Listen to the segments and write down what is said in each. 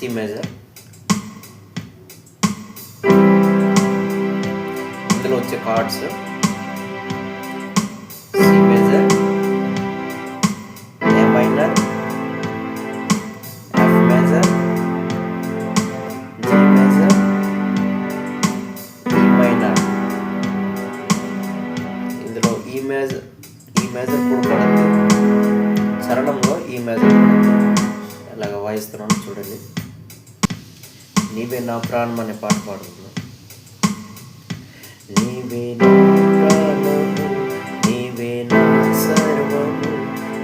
C major. ఇందులో వచ్చే chords. C major. A minor. F major. G major. E minor. ఇందులో E major ఈ major కూడబడింది చరణంలో ఈ మేజర్ ఇలాగ వాయిస్తున్నాను చూడండి. నీవే నా ప్రాణం అనే పాట పాడుతున్నాను నీవే నా ప్రాణము నీవే నా సర్వము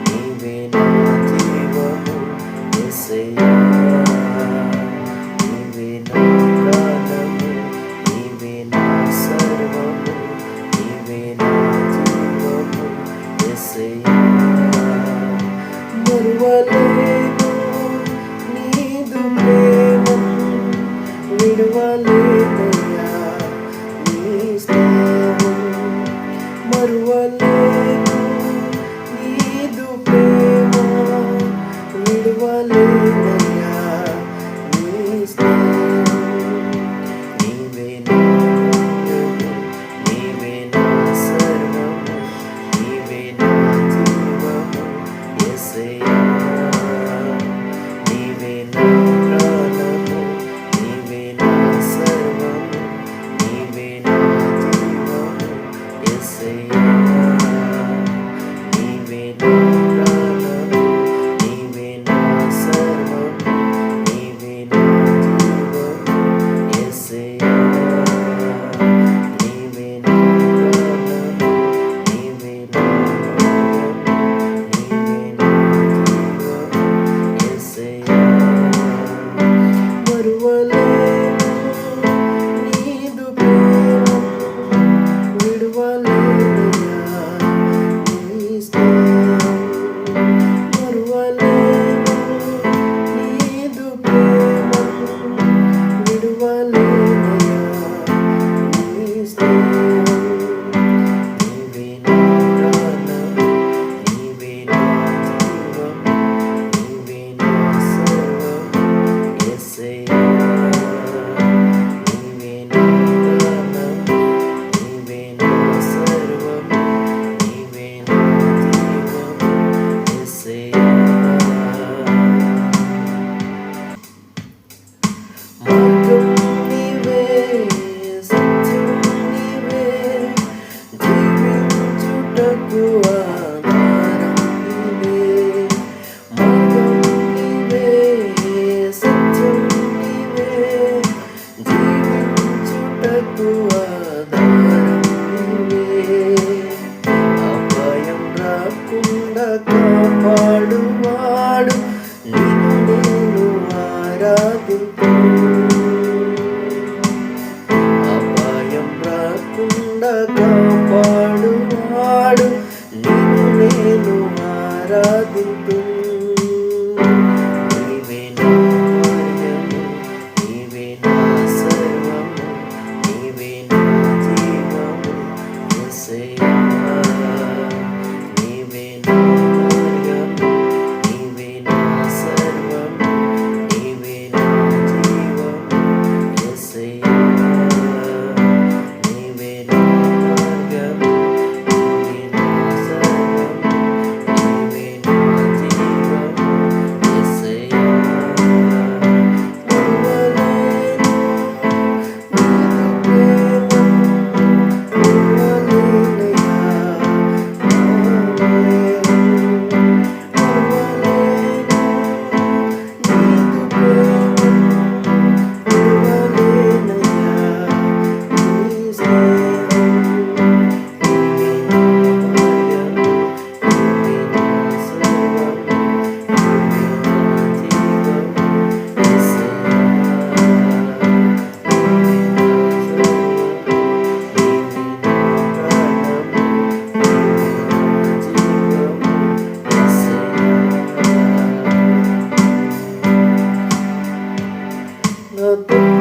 నీవే నా జీవము యేసయ్యా నీవే do Valeu. the